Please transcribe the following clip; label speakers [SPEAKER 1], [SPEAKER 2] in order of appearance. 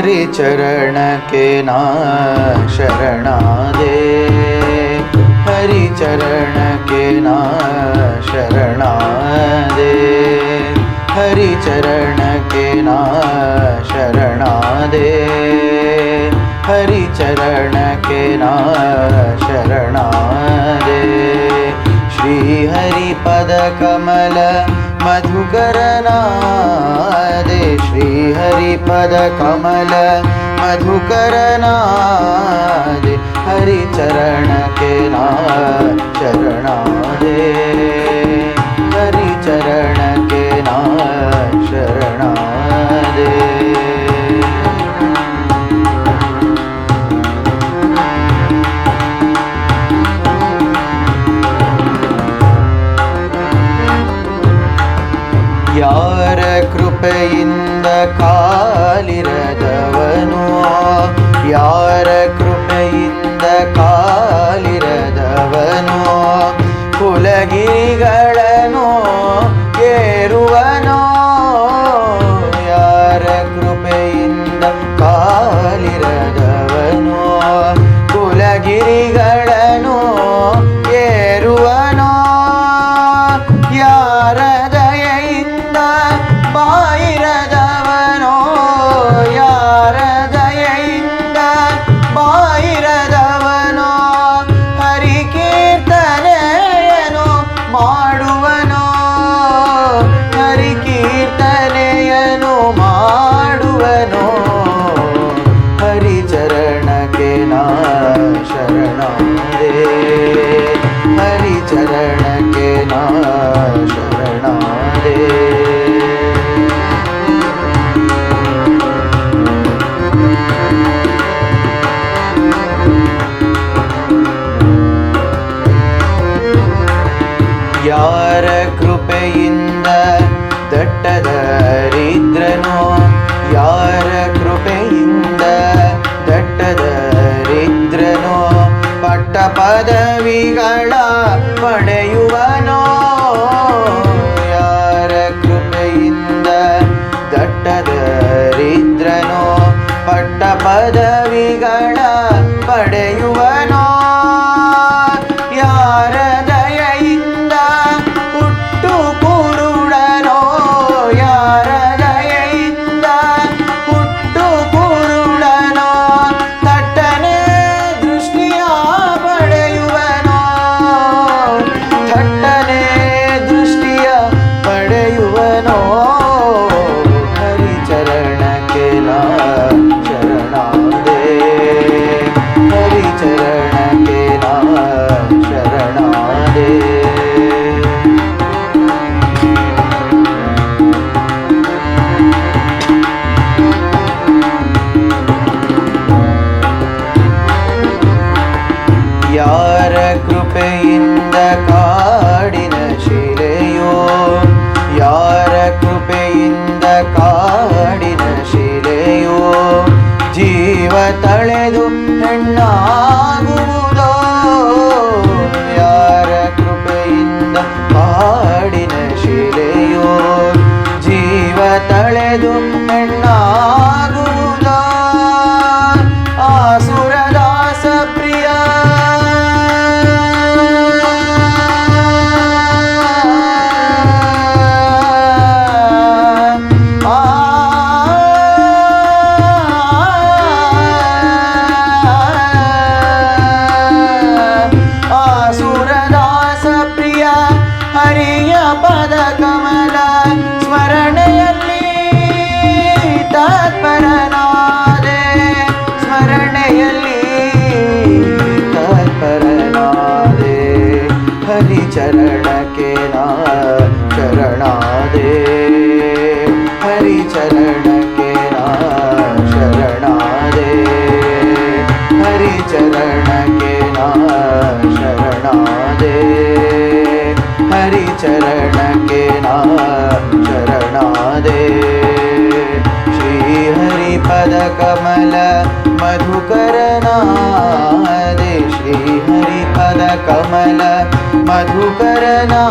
[SPEAKER 1] हरि चरण के ना शरणा दे। हरि चरण के ना शरणा दे। हरि चरण के ना शरणा दे। हरि चरण के ना शरणा दे। श्री हरि पद कमल मधुकरना दे श्री हरि चरण के ना ಕಾಲಿರದವನು? ಯಾರ ಕೃಪೆಯಿಂದ ಕಾಲಿರದವನು? ಕುಲಗಿರಿಗಳನು ಏರುವನೋ? ಯಾರ ಕೃಪೆಯಿಂದ ಕಾಲಿರದವನು? ಕುಲಗಿರಿಗಳನ್ನು ಪದವಿಗಳ ಪಡೆಯುವನೋ? ಯಾರ ಕೃಪೆಯಿಂದ ದಟ್ಟದರಿದ್ರನೋ ಪಟ್ಟ ಪದವಿಗಳ ಪಡೆಯುವನೋ? গুরু हरि के नाम शरणा के नाम शरणा के नाम शरणा कमल मधुकरना रे श्री हरि पद कमल मधुकरना